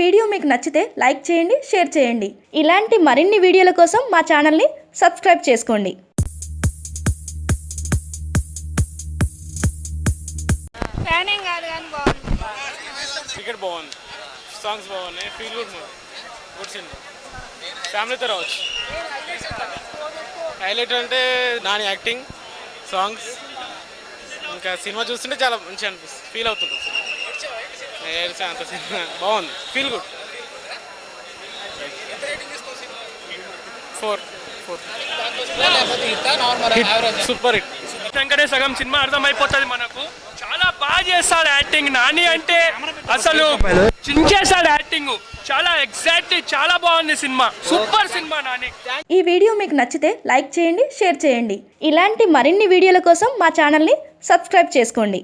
Video మీకు నచ్చితే like చేయండి షేర్ చేయండి. ఇలాంటి మరిన్ని వీడియోల కోసం మా ఛానల్ని సబ్స్క్రైబ్ చేసుకోండి. ఫ్యానింగ్ కాదు కానీ బాగుంది. క్రికెట్ బాగుంది. సాంగ్స్ బాగున్నాయి. Feel good movie good cinema ఫ్యామిలీతో రావచ్చు. హైలైట్ అంటే నాని యాక్టింగ్ సాంగ్స్ ఇంకా సినిమా చూస్తుంటే చాలా మంచిగా అనిపిస్తుంది. ఫీల్ అవుతుంది. ఏడ్చే అంత సినిమా బాగుంది feel good four four super hit వెంకటే సగం సినిమా అర్థమైపోతుంది మనకు. చాలా బాగా చేస్తాడు యాక్టింగ్. నాని అంటే అసలు చించేస్తాడు యాక్టింగ్. చాలా ఎగ్జాక్ట్ చాలా బాగుంది సినిమా. Super cinema Nani. ఈ వీడియో మీకు నచ్చితే లైక్ చేయండి షేర్ చేయండి. ఇలాంటి మరిన్ని వీడియోల కోసం మా ఛానల్ని సబ్స్క్రైబ్ చేసుకోండి.